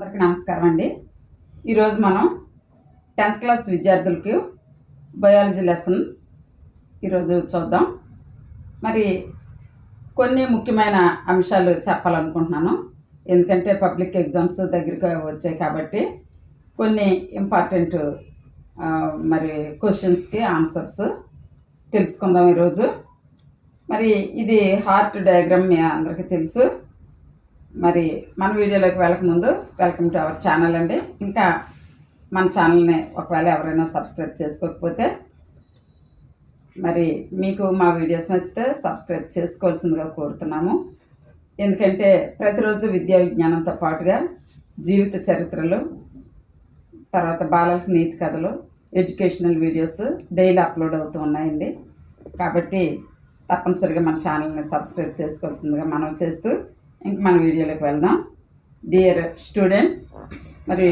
అందరికీ నమస్కారం అండి. ఈరోజు మనం టెన్త్ క్లాస్ విద్యార్థులకు బయాలజీ లెసన్ ఈరోజు చూద్దాం. మరి కొన్ని ముఖ్యమైన అంశాలు చెప్పాలనుకుంటున్నాను. ఎందుకంటే పబ్లిక్ ఎగ్జామ్స్ దగ్గరికి వచ్చాయి కాబట్టి కొన్ని ఇంపార్టెంట్ మరి క్వశ్చన్స్కి ఆన్సర్స్ తెలుసుకుందాం ఈరోజు. మరి ఇది హార్ట్ డయాగ్రామ్ మీ అందరికీ తెలుసు. మరి మన వీడియోలోకి వెళ్ళకముందు వెల్కమ్ టు అవర్ ఛానల్ అండి. ఇంకా మన ఛానల్ని ఒకవేళ ఎవరైనా సబ్స్క్రైబ్ చేసుకోకపోతే మరి మీకు మా వీడియోస్ నచ్చితే సబ్స్క్రైబ్ చేసుకోవాల్సిందిగా కోరుతున్నాము. ఎందుకంటే ప్రతిరోజు విద్యా విజ్ఞానంతో పాటుగా జీవిత చరిత్రలు తర్వాత బాలలకు నీతి కథలు ఎడ్యుకేషనల్ వీడియోస్ డైలీ అప్లోడ్ అవుతూ ఉన్నాయండి. కాబట్టి తప్పనిసరిగా మన ఛానల్ని సబ్స్క్రైబ్ చేసుకోవాల్సిందిగా మనం చేస్తూ ఇంక మన వీడియోలోకి వెళ్దాం. డియర్ స్టూడెంట్స్ మరి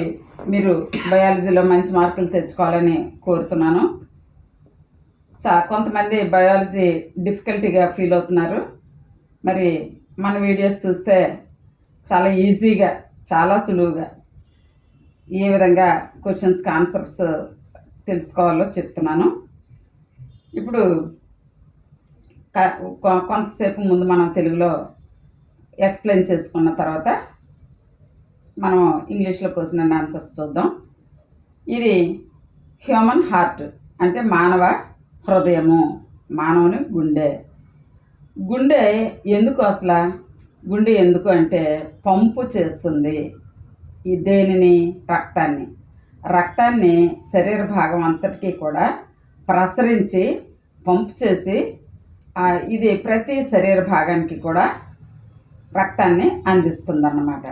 మీరు బయాలజీలో మంచి మార్కులు తెచ్చుకోవాలని కోరుతున్నాను. చా కొంతమంది బయాలజీ డిఫికల్టీగా ఫీల్ అవుతున్నారు. మరి మన వీడియోస్ చూస్తే చాలా ఈజీగా చాలా సులువుగా ఏ విధంగా క్వశ్చన్స్కి ఆన్సర్స్ తెలుసుకోవాలో చెప్తున్నాను. ఇప్పుడు కొంతసేపు ముందు మనం తెలుగులో ఎక్స్ప్లెయిన్ చేసుకున్న తర్వాత మనం ఇంగ్లీష్లో క్వశ్చన్ అండ్ ఆన్సర్స్ చూద్దాం. ఇది హ్యూమన్ హార్ట్ అంటే మానవ హృదయము మానవుని గుండె. గుండె ఎందుకు అసలు? గుండె ఎందుకు అంటే పంపు చేస్తుంది ఈ దేనిని? రక్తాన్ని. రక్తాన్ని శరీర భాగం అంతటికీ కూడా ప్రసరించి పంపు చేసి ఇది ప్రతి శరీర భాగానికి కూడా రక్తాన్ని అందిస్తుందన్నమాట.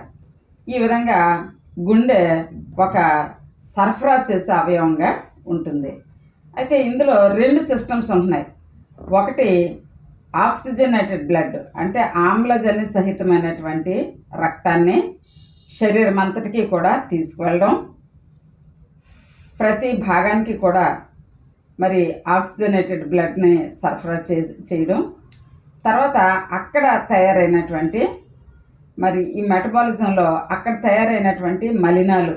ఈ విధంగా గుండె ఒక సరఫరా చేసే అవయవంగా ఉంటుంది. అయితే ఇందులో రెండు సిస్టమ్స్ ఉంటున్నాయి. ఒకటి ఆక్సిజనేటెడ్ బ్లడ్ అంటే ఆమ్లజని సహితమైనటువంటి రక్తాన్ని శరీరం అంతటికీ కూడా తీసుకువెళ్ళడం. ప్రతి భాగానికి కూడా మరి ఆక్సిజనేటెడ్ బ్లడ్ని సరఫరా చే చేయడం. తర్వాత అక్కడ తయారైనటువంటి మరి ఈ మెటబాలిజంలో అక్కడ తయారైనటువంటి మలినాలు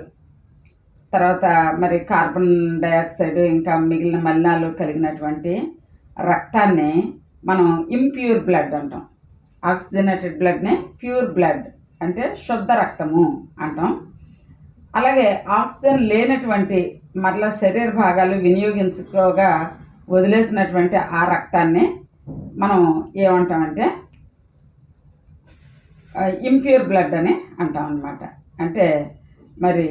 తర్వాత మరి కార్బన్ డయాక్సైడ్ ఇంకా మిగిలిన మలినాలు కలిగినటువంటి రక్తాన్ని మనం ఇంప్యూర్ బ్లడ్ అంటాం. ఆక్సిజనేటెడ్ బ్లడ్ని ప్యూర్ బ్లడ్ అంటే శుద్ధ రక్తము అంటాం. అలాగే ఆక్సిజన్ లేనటువంటి మరలా శరీర భాగాలు వినియోగించుకోగా వదిలేసినటువంటి ఆ రక్తాన్ని మనం ఏమంటామంటే ఇంప్యూర్ బ్లడ్ అని అంటాం అనమాట అంటే మరి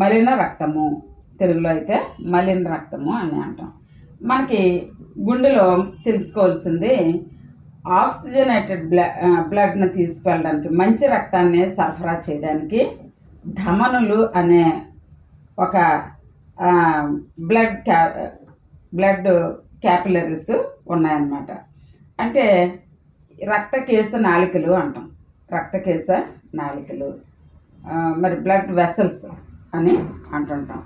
మలిన రక్తము తెలుగులో అయితే మలిన రక్తము అని అంటాం. మనకి గుండెలో తెలుసుకోవాల్సింది ఆక్సిజనేటెడ్ బ్ల బ్లడ్ని తీసుకెళ్ళడానికి మంచి రక్తాన్ని సరఫరా చేయడానికి ధమనులు అనే ఒక బ్లడ్ క్యా బ్లడ్ క్యాపిలరీస్ ఉన్నాయన్నమాట. అంటే రక్తకేశ నాళికలు అంటాం. రక్తకేశ నాళికలు. మరి బ్లడ్ వెసల్స్ అని అంటుంటాం.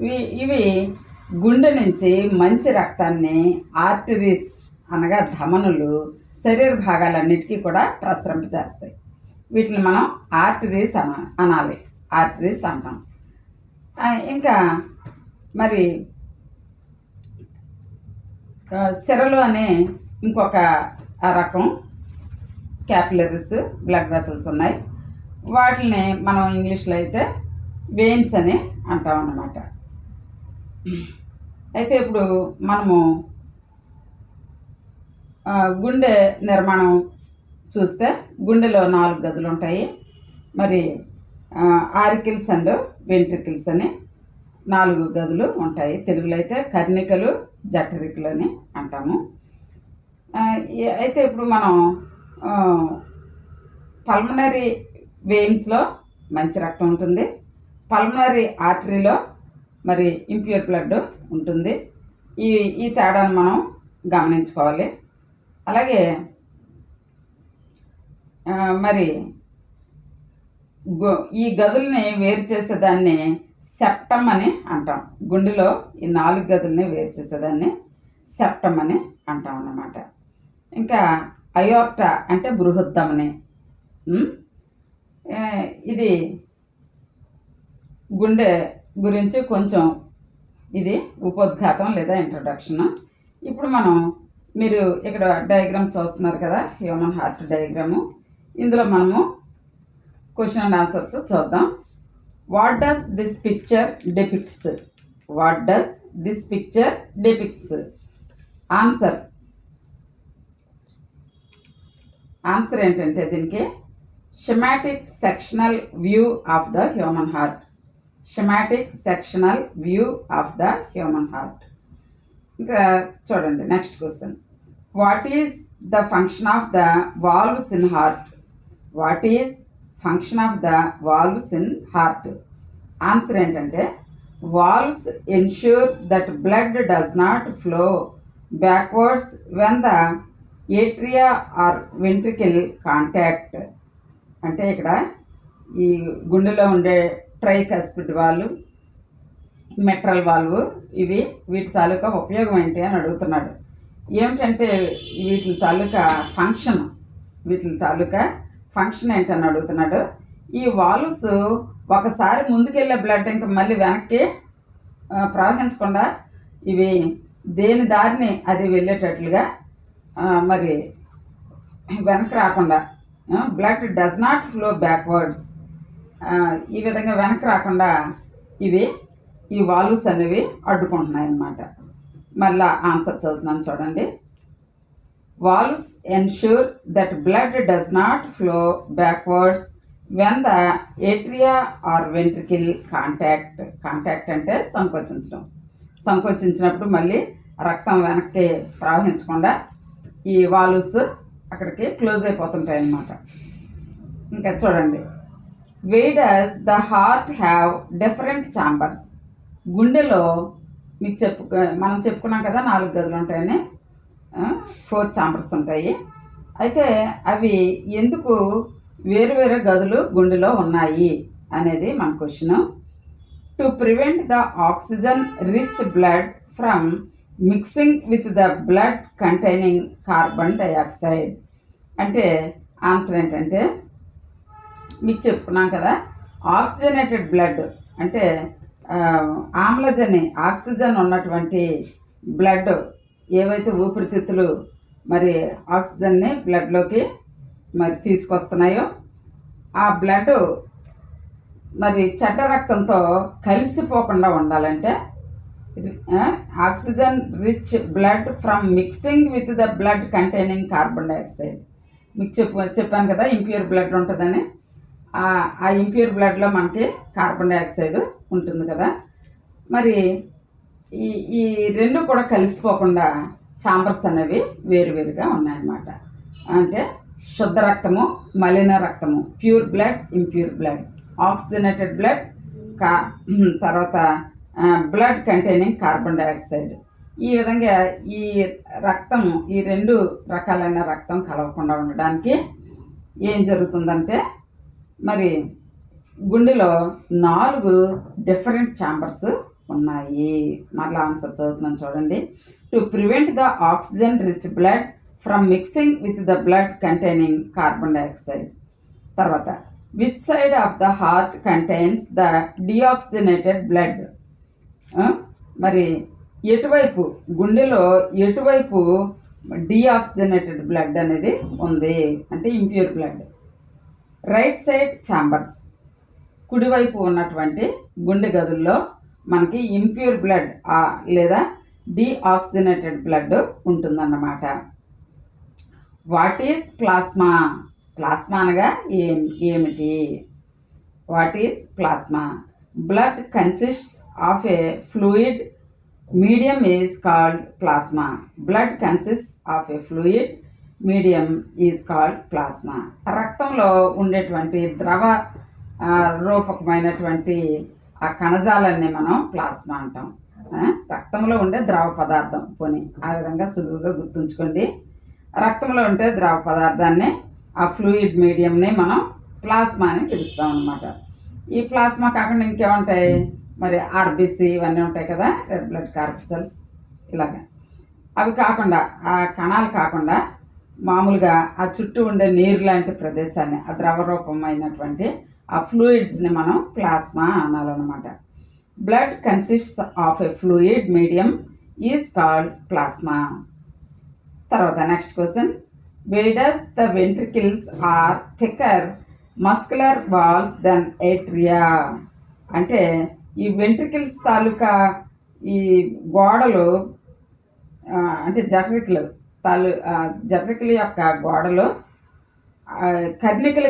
ఇవి ఇవి గుండె నుంచి మంచి రక్తాన్ని ఆర్టరీస్ అనగా ధమనులు శరీర భాగాలన్నిటికీ కూడా ప్రసరింపజేస్తాయి వీటిని మనం ఆర్టరీస్ అన అనాలి. ఆర్టరీస్ అంటాం. ఇంకా మరి సిరలు అనే ఇంకొక రకం క్యాపిలరీస్ బ్లడ్ వెసల్స్ ఉన్నాయి. వాటిని మనం ఇంగ్లీష్లో అయితే వెయిన్స్ అని అంటాం అన్నమాట. అయితే ఇప్పుడు మనము గుండె నిర్మాణం చూస్తే గుండెలో నాలుగు గదులు ఉంటాయి. మరి ఆరికిల్స్ అండ్ వెంట్రికిల్స్ అని నాలుగు గదులు ఉంటాయి. తెలుగులో అయితే కర్ణికలు జఠరికలు అని అంటాము. అయితే ఇప్పుడు మనం పల్మనరీ వెయిన్స్లో మంచి రక్తం ఉంటుంది. పల్మనరీ ఆర్టరీలో మరి ఇంప్యూర్ బ్లడ్ ఉంటుంది. ఈ ఈ తేడాను మనం గమనించుకోవాలి. అలాగే మరి ఈ గదుల్ని వేరు చేసేదాన్ని సెప్టమ్ అని అంటాం. గుండెలో ఈ నాలుగు గదుల్ని వేరు చేసేదాన్ని సెప్టమ్ అని అంటాం అన్నమాట. ఇంకా అయోర్ట అంటే బృహద్దమని. ఇది గుండె గురించి కొంచెం ఇది ఉపోద్ఘాతం లేదా ఇంట్రొడక్షన్ ఇప్పుడు మనం మీరు ఇక్కడ డయాగ్రామ్ చూస్తున్నారు కదా హ్యూమన్ హార్ట్ డయాగ్రాము ఇందులో మనము క్వశ్చన్ అండ్ ఆన్సర్స్ చూద్దాం. What does this picture depicts what does this picture depicts answer answer ఏంటంటే దీనికి schematic sectional view of the human heart schematic sectional view of the human heart ఇంకా చూడండి next question what is the function of the valves in heart what is function of the valves in heart answer ఏంటంటే valves ensure that blood does not flow backwards when the atria are ventricle contract అంటే ఇక్కడ ఈ గుండెలో ఉండే tricuspid వాళ్ళు mitral valve ఇవి వీటి తాలూకా ఉపయోగం ఏంటి అని అడుగుతున్నాడు. ఏమిటంటే వీటి తాలూకా ఫంక్షన్ వీటి తాలూకా ఫంక్షన్ ఏంటని అడుగుతున్నాడు. ఈ వాల్వ్స్ ఒకసారి ముందుకెళ్ళే బ్లడ్ ఇంకా మళ్ళీ వెనక్కి ప్రవహించకుండా ఇవి దేని దారిని అది వెళ్ళేటట్లుగా మరి వెనక్కి రాకుండా blood does not flow backwards ఈ విధంగా వెనక్కి రాకుండా ఇవి ఈ వాల్వ్స్ అనేవి అడ్డుకుంటున్నాయి అన్నమాట మళ్ళా ఆన్సర్ చదువుతున్నాను చూడండి. Valves ensure that blood does not flow backwards when the atria are ventricle contract contract అంటే సంకోచించడం. సంకోచించినప్పుడు మళ్ళీ రక్తం వెనక్కి ప్రవహించకుండా ఈ వాల్వ్స్ అక్కడికి క్లోజ్ అయిపోతుంటాయి అన్నమాట. ఇంకా చూడండి. Why does the heart have different chambers గుండెలో మీకు చెప్పు మనం చెప్పుకున్నాం కదా నాలుగు గదులు ఉంటాయని. ఫోర్ ఛాంబర్స్ ఉంటాయి. అయితే అవి ఎందుకు వేరు వేరు గదులు గుండెలో ఉన్నాయి అనేది మన question to prevent the oxygen rich blood from mixing with the blood containing carbon dioxide అంటే ఆన్సర్ ఏంటంటే మీకు చెప్పుకున్నాం కదా ఆక్సిజనేటెడ్ బ్లడ్ అంటే ఆమ్లజని ఆక్సిజన్ ఉన్నటువంటి బ్లడ్ ఏవైతే ఊపిరితిత్తులు మరి ఆక్సిజన్ని బ్లడ్లోకి మరి తీసుకొస్తున్నాయో ఆ బ్లడ్ మరి చెడ్డ రక్తంతో కలిసిపోకుండా ఉండాలంటే oxygen rich blood from mixing with the blood containing carbon dioxide. మీకు చెప్పు చెప్పాను కదా ఇంప్యూర్ బ్లడ్ ఉంటుందని. ఆ ఇంప్యూర్ బ్లడ్లో మనకి కార్బన్ డైఆక్సైడ్ ఉంటుంది కదా. మరి ఈ ఈ రెండు కూడా కలిసిపోకుండా చాంబర్స్ అనేవి వేరువేరుగా ఉన్నాయన్నమాట. అంటే శుద్ధ రక్తము మలిన రక్తము pure blood impure blood. Oxygenated blood కా తర్వాత బ్లడ్ కంటైనింగ్ కార్బన్ డైఆక్సైడ్ ఈ విధంగా ఈ రక్తము ఈ రెండు రకాలైన రక్తం కలవకుండా ఉండడానికి ఏం జరుగుతుందంటే మరి గుండెలో నాలుగు డిఫరెంట్ ఛాంబర్స్ ఉన్నాయి. మరలా ఆన్సర్ చదువుతున్నాను చూడండి. To prevent the oxygen rich blood from mixing with the blood containing carbon dioxide తర్వాత which side of the heart contains the deoxygenated blood మరి ఎటువైపు గుండెలో ఎటువైపు డిఆక్సిజనేటెడ్ బ్లడ్ అనేది ఉంది? అంటే impure blood. Right side chambers. కుడివైపు ఉన్నటువంటి గుండె గదుల్లో మనకి ఇంప్యూర్ బ్లడ్ లేదా డీఆక్సిజనేటెడ్ బ్లడ్ ఉంటుందన్నమాట. What is plasma? ప్లాస్మా అనగా ఏమిటి? What is plasma? Blood consists of a fluid medium is called plasma blood consist of a fluid medium is called plasma రక్తంలో ఉండేటువంటి ద్రవ రూపకమైనటువంటి ఆ కణజాలన్నీ మనం ప్లాస్మా అంటాం. రక్తంలో ఉండే ద్రవ పదార్థం పోని ఆ విధంగా సులువుగా గుర్తుంచుకోండి. రక్తంలో ఉండే ద్రవ పదార్థాన్ని ఆ ఫ్లూయిడ్ మీడియంని మనం ప్లాస్మా అని పిలుస్తాం అనమాట ఈ ప్లాస్మా కాకుండా ఇంకేముంటాయి? మరి ఆర్బీసీ ఇవన్నీ ఉంటాయి కదా రెడ్ బ్లడ్ కార్పిసల్స్ ఇలాగా. అవి కాకుండా ఆ కణాలు కాకుండా మామూలుగా ఆ చుట్టూ ఉండే నీరు లాంటి ప్రదేశాన్ని ఆ ద్రవ రూపమైనటువంటి ఆ ఫ్లూయిడ్స్ని మనం plasma అనాలన్నమాట. Blood consists of a fluid medium is called plasma తర్వాత next question why does the ventricles are thicker muscular walls then atria అంటే ఈ వెంట్రికిల్స్ తాలూకా ఈ గోడలు అంటే జటరికలు తాలు జటరికల యొక్క గోడలు కర్ణికల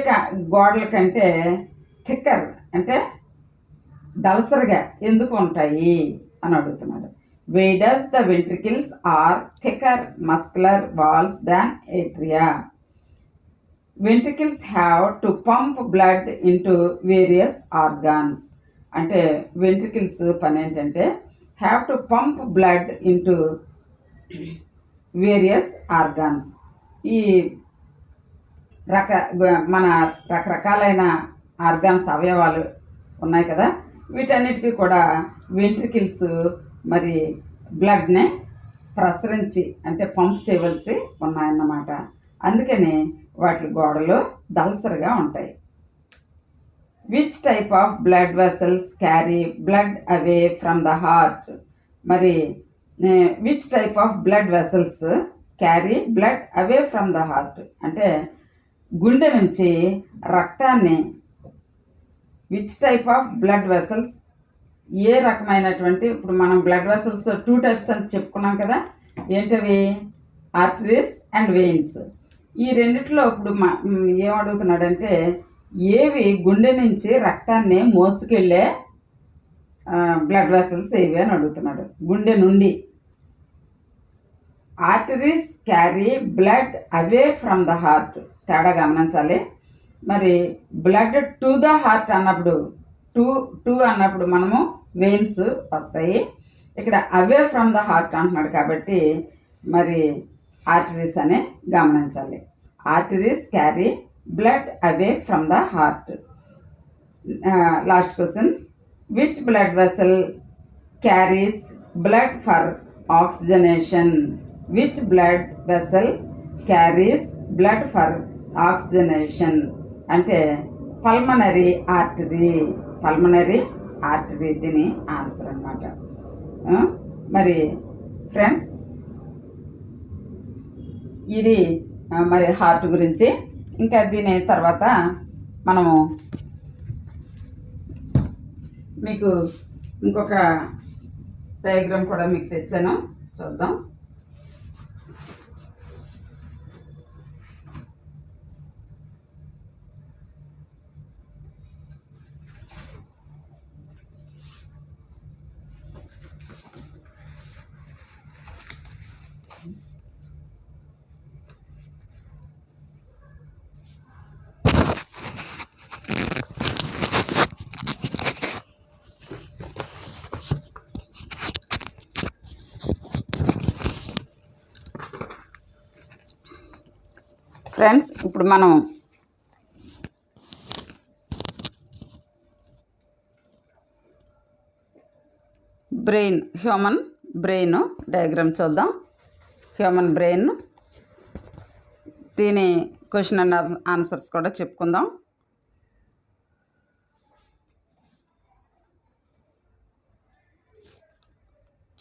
గోడల కంటే థిక్కర్ అంటే దళసరిగా ఎందుకు ఉంటాయి అని అడుగుతున్నాడు. Why does the ventricles are thicker muscular walls than atria ventricles have to pump blood into various organs అంటే వెంట్రికిల్స్ పని ఏంటంటే have to pump blood into various organs ఈ రక మన రకరకాలైన ఆర్గాన్స్ అవయవాలు ఉన్నాయి కదా వీటన్నిటికీ కూడా వెంట్రికిల్స్ మరి బ్లడ్ని ప్రసరించి అంటే పంప్ చేయవలసి ఉన్నాయన్నమాట. అందుకని వాటి గోడలు దలసరిగా ఉంటాయి. Which type of blood vessels carry blood away from the heart మరి which type of blood vessels carry blood away from the heart అంటే గుండె నుంచి రక్తాన్ని which type of blood vessels ఏ రకమైనటువంటి ఇప్పుడు మనం బ్లడ్ వెసల్స్ టూ టైప్స్ అని చెప్పుకున్నాం కదా ఏంటవి? ఆర్టరీస్ అండ్ వెయిన్స్ ఈ రెండిట్లో ఇప్పుడు మా ఏమడుగుతున్నాడంటే ఏవి గుండె నుంచి రక్తాన్ని మోసుకెళ్ళే బ్లడ్ వెసల్స్ ఏవి అని అడుగుతున్నాడు. గుండె నుండి. Arteries carry blood away from the heart తేడా గమనించాలి. మరి బ్లడ్ టు ద హార్ట్ అన్నప్పుడు టూ టూ అన్నప్పుడు మనము వెయిన్స్ వస్తాయి. ఇక్కడ అవే ఫ్రమ్ ద హార్ట్ అంటున్నాడు కాబట్టి మరి ఆర్టరీస్ అనే గమనించాలి. Arteries carry blood away from the heart last question which blood vessel carries blood for oxygenation which blood vessel carries blood for oxygenation అంటే పల్మనరీ ఆర్టరీ పల్మనరీ ఆర్టరీ దీని answer అనమాట మరి friends ఇది మరి హార్ట్ గురించి. ఇంకా దీని తర్వాత మనము మీకు ఇంకొక డయాగ్రామ్ కూడా మీకు తెచ్చాను. చూద్దాం. ఫ్రెండ్స్ ఇప్పుడు మనం బ్రెయిన్ హ్యూమన్ బ్రెయిన్ డయాగ్రామ్ చూద్దాం. హ్యూమన్ బ్రెయిన్ దీని క్వశ్చన్ అండ్ ఆన్సర్స్ కూడా చెప్పుకుందాం.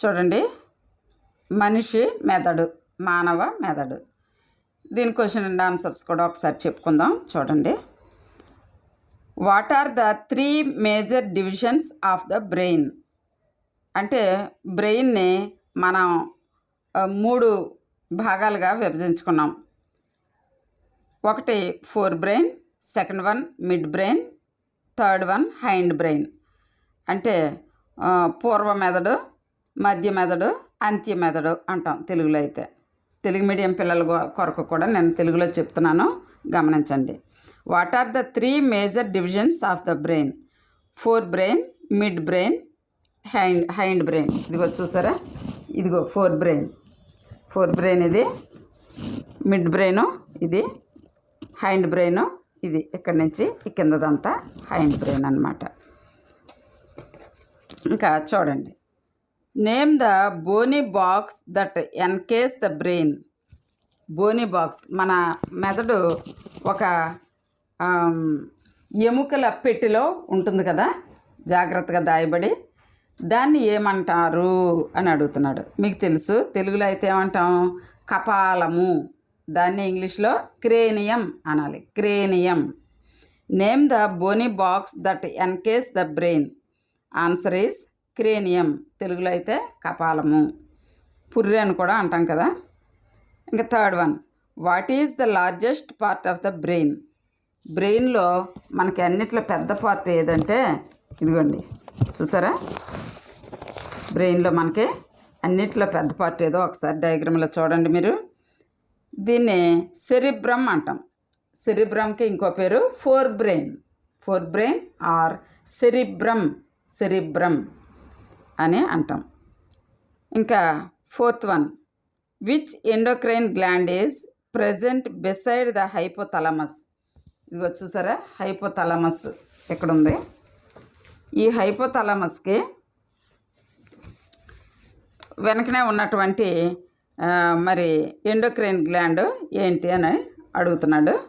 చూడండి. మనిషి మెదడు మానవ మెదడు. దీని క్వశ్చన్ అండ్ ఆన్సర్స్ కూడా ఒకసారి చెప్పుకుందాం. చూడండి. What are the three major divisions of the brain అంటే బ్రెయిన్ని మనం మూడు భాగాలుగా విభజించుకున్నాం. ఒకటి fore brain second one mid brain third one hind brain. అంటే పూర్వ మెదడు మధ్య మెదడు అంత్య మెదడు అంటాం తెలుగులో అయితే. తెలుగు మీడియం పిల్లల కొరకు కూడా నేను తెలుగులో చెప్తున్నాను. గమనించండి. What are the three major divisions of the brain forebrain midbrain hind hindbrain ఇదిగో చూసారా? ఇదిగో ఫోర్ బ్రెయిన్ ఫోర్ బ్రెయిన్ ఇది మిడ్ బ్రెయిన్ ఇది హైండ్ బ్రెయిన్ ఇది. ఇక్కడి నుంచి ఈ కిందదంతా హైండ్ బ్రెయిన్ అన్నమాట. ఇంకా చూడండి. Name the bony box that encase the brain bony box మన మెదడు ఒక ఎముకల పెట్టిలో ఉంటుంది కదా? జాగ్రత్తగా దాయబడి. దాన్ని ఏమంటారు అని అడుగుతున్నాడు. మీకు తెలుసు. తెలుగులో అయితే ఏమంటాం? కపాలము. దాన్ని ఇంగ్లీష్లో క్రేనియం అనాలి. Cranium. Name the bony box that encase the brain answer is cranium తెలుగులో అయితే కపాలము. పుర్రె అని కూడా అంటాం కదా. ఇంకా third one what is the largest part of the brain? బ్రెయిన్లో మనకి అన్నిట్లో పెద్ద పార్ట్ ఏదంటే ఇదిగోండి చూసారా? బ్రెయిన్లో మనకి అన్నిట్లో పెద్ద పార్ట్ ఏదో ఒకసారి డయాగ్రామ్లో చూడండి మీరు. దీన్ని సెరిబ్రమ్ అంటాం. సెరిబ్రమ్కి ఇంకో పేరు forebrain. Forebrain or cerebrum. Cerebrum. అని అంటాం. ఇంకా fourth one. Which endocrine gland is present beside the hypothalamus ఇదిగో చూసారా? హైపోథలమస్ ఎక్కడుంది? ఈ హైపోథలమస్కి వెనకనే ఉన్నటువంటి మరి ఎండోక్రైన్ గ్లాండ్ ఏంటి అని అడుగుతున్నాడు.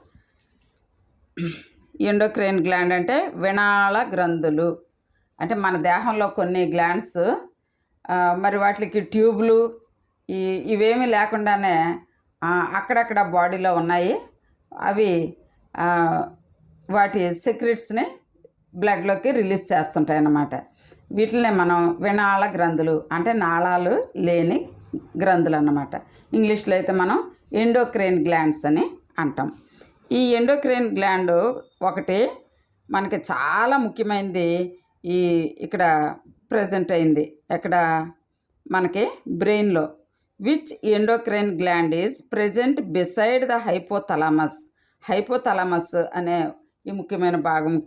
ఎండోక్రైన్ గ్లాండ్ అంటే వినాళ గ్రంథులు. అంటే మన దేహంలో కొన్ని గ్లాండ్స్ మరి వాటికి ట్యూబ్లు ఈ ఇవేమీ లేకుండానే అక్కడక్కడ బాడీలో ఉన్నాయి. అవి వాటి సెక్రెట్స్ని బ్లడ్లోకి రిలీజ్ చేస్తుంటాయి అన్నమాట. వీటినే మనం వినాళ గ్రంథులు అంటే నాళాలు లేని గ్రంథులు అన్నమాట. ఇంగ్లీష్లో అయితే మనం ఎండోక్రైన్ గ్లాండ్స్ అని అంటాం. ఈ ఎండోక్రైన్ గ్లాండ్ ఒకటి మనకి చాలా ముఖ్యమైనది ఈ ఇక్కడ ప్రజెంట్ అయింది. ఎక్కడ? మనకి బ్రెయిన్లో which endocrine gland is present beside the hypothalamus hypothalamus అనే ఈ ముఖ్యమైన భాగం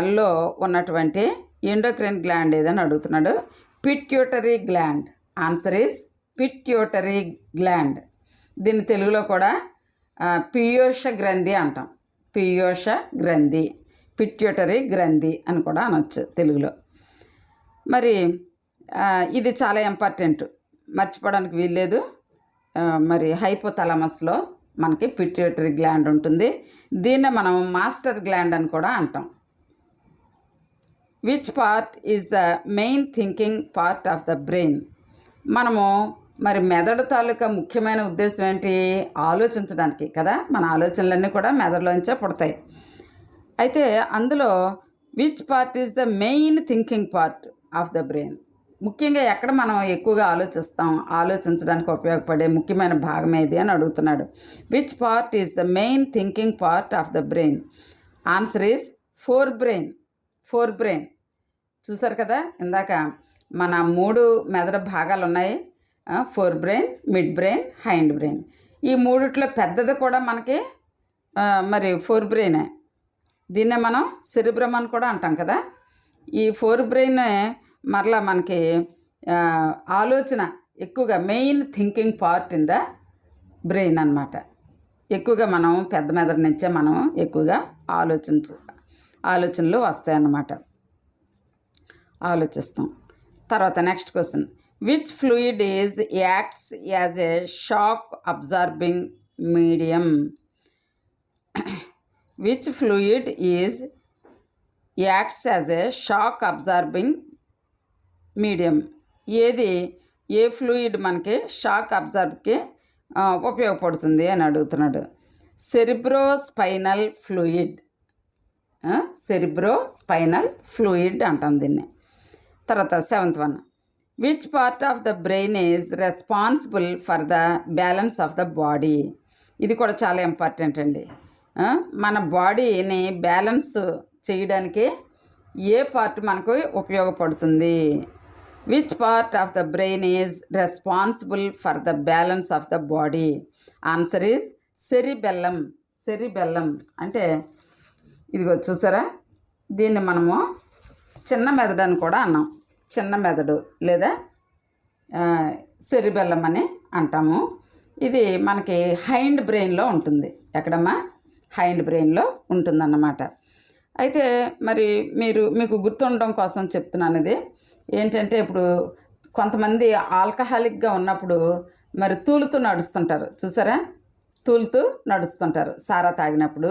లో ఉన్నటువంటి ఎండోక్రైన్ గ్లాండ్ ఏదని అడుగుతున్నాడు. Pituitary gland answer is pituitary gland దీన్ని తెలుగులో కూడా ఆ, గ్రంథి అంటాం. పీయూష గ్రంథి. పిట్యూటరీ గ్రంథి అని కూడా అనొచ్చు తెలుగులో. మరి ఇది చాలా ఇంపార్టెంట్ మర్చిపోవడానికి వీల్లేదు. మరి హైపోథలమస్లో మనకి పిట్యూటరీ గ్లాండ్ ఉంటుంది. దీన్నే మనం మాస్టర్ గ్లాండ్ అని కూడా అంటాం. Which part is the main thinking part of the brain మనము మరి మెదడు తాలూకా ముఖ్యమైన ఉద్దేశం ఏంటి? ఆలోచించడానికి కదా. మన ఆలోచనలన్నీ కూడా మెదడులోంచే పుడతాయి. అయితే అందులో which part is the main thinking part of the brain ముఖ్యంగా ఎక్కడ మనం ఎక్కువగా ఆలోచిస్తాం? ఆలోచించడానికి ఉపయోగపడే ముఖ్యమైన భాగం ఏది అని అడుగుతున్నాడు. Which part is the main thinking part of the brain answer is forebrain forebrain చూసారు కదా? ఇందాక మన మూడు మెదడు భాగాలు ఉన్నాయి. Four brain mid brain hindbrain ఈ మూడిట్లో పెద్దది కూడా మనకి మరి ఫోర్ బ్రెయినే దీన్నే మనం సెరిబ్రమ్ అని కూడా అంటాం కదా. ఈ ఫోర్ బ్రెయిన్ మరలా మనకి ఆలోచన ఎక్కువగా main thinking part in the brain అనమాట ఎక్కువగా మనం పెద్ద మెదడు నుంచే మనం ఎక్కువగా ఆలోచించ ఆలోచనలు వస్తాయి అన్నమాట. ఆలోచిస్తాం. తర్వాత next question. Which fluid is acts as a shock absorbing medium which fluid is acts as a shock absorbing medium ఏది? ఏ ఫ్లూయిడ్ మనకి షాక్ అబ్జర్వ్కి ఉపయోగపడుతుంది అని అడుగుతున్నాడు. Cerebrospinal fluid cerebrospinal fluid అంటాం దీన్ని. తర్వాత seventh one which part of the brain is responsible for the balance of the body ఇది కూడా చాలా ఇంపార్టెంట్ అండి. మన బాడీని బ్యాలెన్స్ చేయడానికి ఏ పార్ట్ మనకు ఉపయోగపడుతుంది? Which part of the brain is responsible for the balance of the body answer is cerebellum cerebellum అంటే ఇదిగో చూసారా? దీన్ని మనము చిన్న మెదడు అని కూడా అన్నాం. చిన్న మెదడు లేదా సెరిబెల్లం అని అంటాము. ఇది మనకి హైండ్ బ్రెయిన్లో ఉంటుంది. ఎక్కడమ్మా? హైండ్ బ్రెయిన్లో ఉంటుందన్నమాట. అయితే మరి మీరు మీకు గుర్తుండడం కోసం చెప్తున్నాను ఇది. ఏంటంటే ఇప్పుడు కొంతమంది ఆల్కహాలిక్గా ఉన్నప్పుడు మరి తూలుతూ నడుస్తుంటారు. చూసారా? తూలుతూ నడుస్తుంటారు. సారా తాగినప్పుడు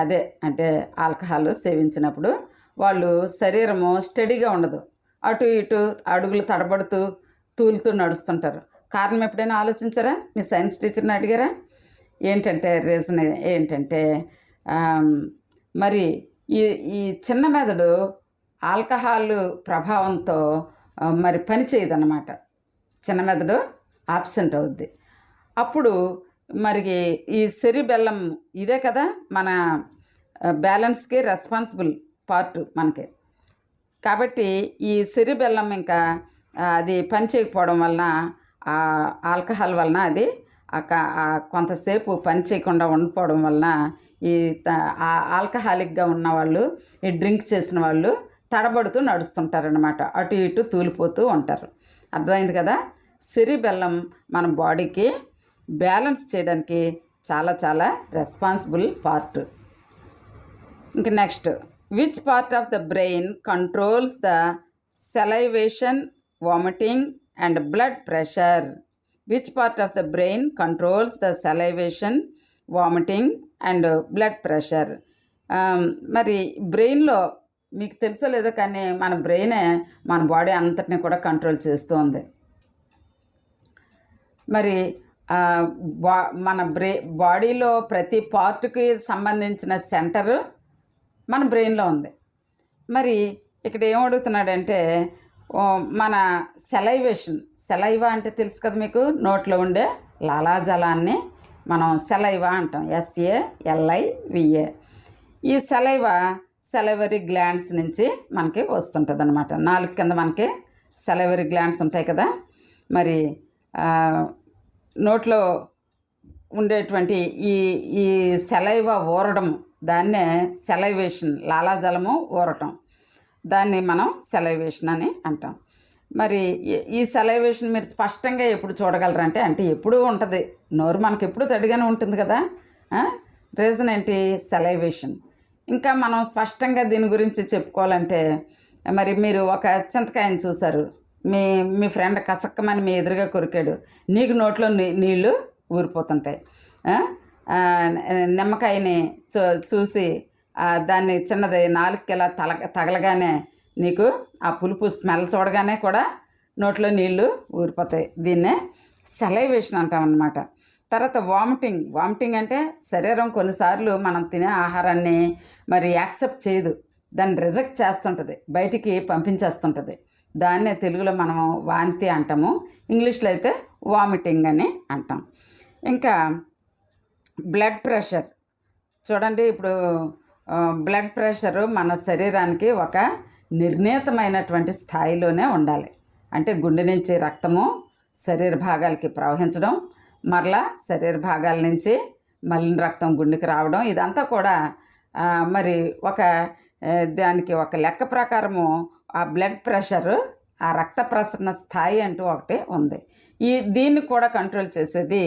అదే అంటే ఆల్కహాల్ సేవించినప్పుడు వాళ్ళు శరీరము స్టడీగా ఉండదు. అటు ఇటు అడుగులు తడబడుతూ తూలుతూ నడుస్తుంటారు. కారణం ఎప్పుడైనా ఆలోచించారా? మీ సైన్స్ టీచర్ని అడిగారా? ఏంటంటే రీజన్ ఏంటంటే మరి ఈ ఈ చిన్న మెదడు ఆల్కహాల్ ప్రభావంతో మరి పని చేయదన్నమాట. చిన్న మెదడు ఆబ్సెంట్ అవుద్ది. అప్పుడు మరి ఈ సెరి బెల్లం ఇదే కదా మన బ్యాలెన్స్కి రెస్పాన్సిబుల్ పార్ట్ మనకి. కాబట్టి ఈ సిరి బెల్లం ఇంకా అది పని చేయకపోవడం వలన ఆల్కహాల్ వలన అది కొంతసేపు పని చేయకుండా ఉండిపోవడం వలన ఈ త- ఆల్కహాలిక్గా ఉన్న వాళ్ళు ఈ డ్రింక్ చేసిన వాళ్ళు తడబడుతూ నడుస్తుంటారనమాట అటు ఇటు తూలిపోతూ ఉంటారు. అర్థమైంది కదా? సిరి బెల్లం మన బాడీకి బ్యాలెన్స్ చేయడానికి చాలా చాలా రెస్పాన్సిబుల్ పార్ట్. ఇంక next. Which part of the brain controls the salivation vomiting and blood pressure? Which part of the brain controls the salivation vomiting and blood pressure మరి బ్రెయిన్లో మీకు తెలుసో లేదో కానీ మన బ్రెయినే మన బాడీ అంతటిని కూడా కంట్రోల్ చేస్తూ ఉంది మరి బా మన బ్రె బాడీలో ప్రతి పార్ట్కి సంబంధించిన సెంటరు మన బ్రెయిన్లో ఉంది. మరి ఇక్కడ ఏం అడుగుతున్నాడంటే మన సెలైవేషన్. సెలైవా అంటే తెలుసు కదా మీకు? నోట్లో ఉండే లాలాజలాన్ని మనం సెలైవా అంటాం. S A L I V A ఈ సెలైవా సెలైవరీ గ్లాండ్స్ నుంచి మనకి వస్తుంటుంది అనమాట నాలుగు కింద మనకి సెలైవరీ గ్లాండ్స్ ఉంటాయి కదా? మరి నోట్లో ఉండేటువంటి ఈ ఈ సెలైవ ఊరడం దాన్నే సెలైవేషన్ లాలాజలము ఊరటం. దాన్ని మనం సెలైవేషన్ అని అంటాం. మరి ఈ- ఈ సెలైవేషన్ మీరు స్పష్టంగా ఎప్పుడు చూడగలరంటే అంటే ఎప్పుడూ ఉంటుంది. నోరు మనకి ఎప్పుడు తడిగానే ఉంటుంది కదా? రీజన్ ఏంటి? సెలైవేషన్. ఇంకా మనం స్పష్టంగా దీని గురించి చెప్పుకోవాలంటే మరి మీరు ఒక చింతకాయని చూశారు. మీ మీ ఫ్రెండ్ కసక్కమని మీ ఎదురుగా కొరికాడు. నీకు నోట్లో నీ నీళ్ళు ఊరిపోతుంటాయి. నిమ్మకాయని చూ చూసి దాన్ని చిన్నది నాలుగుకి ఇలా తల తగలగానే నీకు ఆ పులుపు స్మెల్ చూడగానే కూడా నోట్లో నీళ్ళు ఊరిపోతాయి. దీన్నే సెలైవేషన్ అంటాం తర్వాత వామిటింగ్. వామిటింగ్ అంటే శరీరం కొన్నిసార్లు మనం తినే ఆహారాన్ని మరి యాక్సెప్ట్ చేయదు. దాన్ని రిజెక్ట్ చేస్తుంటుంది. బయటికి పంపించేస్తుంటుంది. దాన్నే తెలుగులో మనం వాంతి అంటాము. ఇంగ్లీష్లో అయితే వామిటింగ్ అని అంటాం. ఇంకా బ్లడ్ ప్రెషర్. చూడండి ఇప్పుడు బ్లడ్ ప్రెషరు మన శరీరానికి ఒక నిర్ణీతమైనటువంటి స్థాయిలోనే ఉండాలి. అంటే గుండె నుంచి రక్తము శరీర భాగాలకి ప్రవహించడం మరలా శరీర భాగాల నుంచి మలిన రక్తం గుండెకి రావడం ఇదంతా కూడా మరి ఒక దానికి ఒక లెక్క ప్రకారము ఆ బ్లడ్ ప్రెషరు ఆ రక్త ప్రసరణ స్థాయి అంటూ ఒకటి ఉంది. ఈ దీన్ని కూడా కంట్రోల్ చేసేది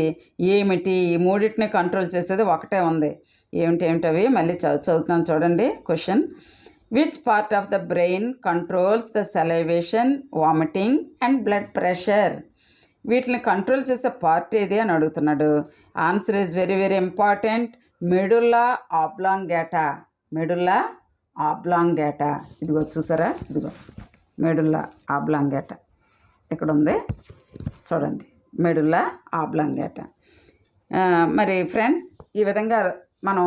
ఏమిటి? ఈ మూడింటిని కంట్రోల్ చేసేది ఒకటే ఉంది. ఏమిటి ఏమిటవి మళ్ళీ చదువు చదువుతున్నాను చూడండి. Question which part of the brain controls the salivation vomiting and blood pressure వీటిని కంట్రోల్ చేసే పార్ట్ ఏది అని అడుగుతున్నాడు. Answer is very very important medulla oblongata medulla oblongata ఇదిగో చూసారా? ఇదిగో. Medulla oblongata. ఇక్కడ ఉంది చూడండి. Medulla oblongata. మరి ఫ్రెండ్స్ ఈ విధంగా మనం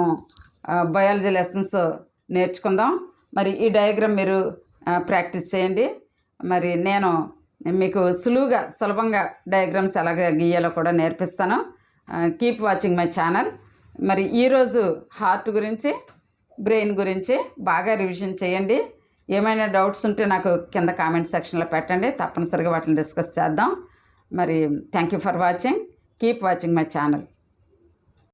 బయాలజీ లెసన్స్ నేర్చుకుందాం. మరి ఈ డయాగ్రామ్ మీరు ప్రాక్టీస్ చేయండి. మరి నేను మీకు సులువుగా సులభంగా డయాగ్రామ్స్ ఎలాగ గీయాలో కూడా నేర్పిస్తాను. Keep watching my channel. మరి ఈరోజు హార్ట్ గురించి బ్రెయిన్ గురించి బాగా రివిజన్ చేయండి. ఏమైనా డౌట్స్ ఉంటే నాకు కింద కామెంట్ సెక్షన్లో పెట్టండి. తప్పనిసరిగా వాటిని డిస్కస్ చేద్దాం. మరి thank you for watching. Keep watching my channel.